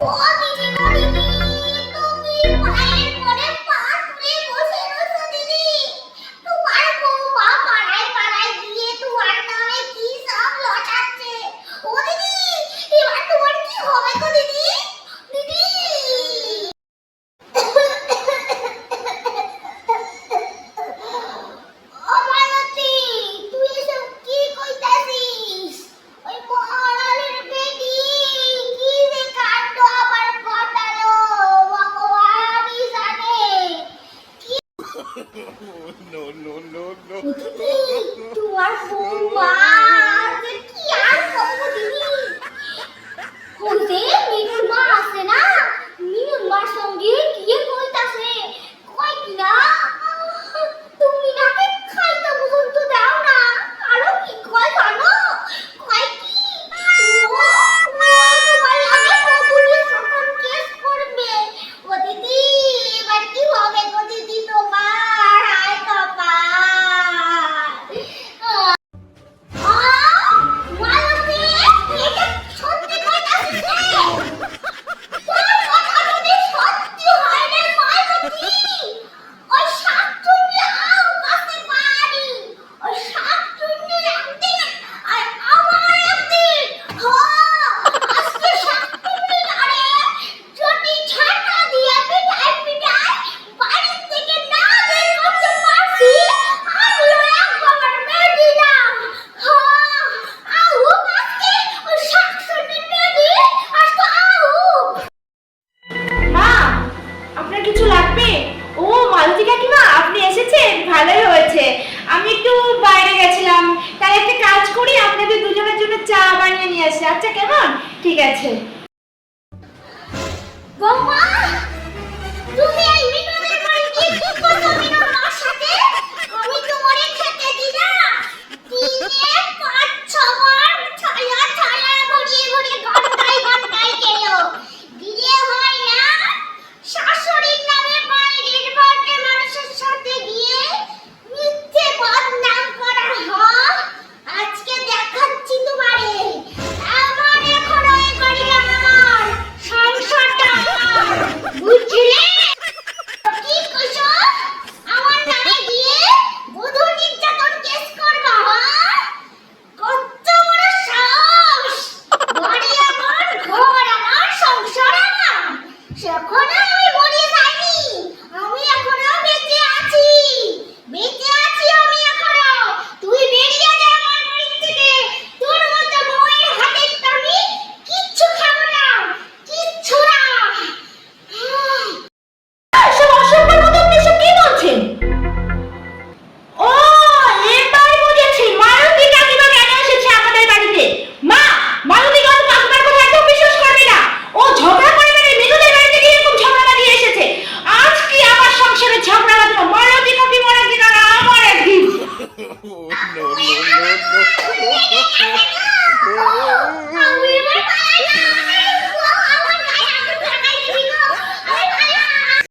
What? não, não, não, não. Tu arruma. কিছু লাগবে? ও, মালতী কাকিমা, আপনি এসেছেন? ভালোই হয়েছে। আমি একটু বাইরে গেছিলাম। তাই একটা কাজ করি, আপনাদের দুজনের জন্য চা বানিয়ে নিয়ে আসি। আচ্ছা কেমন? ঠিক আছে। গম্মা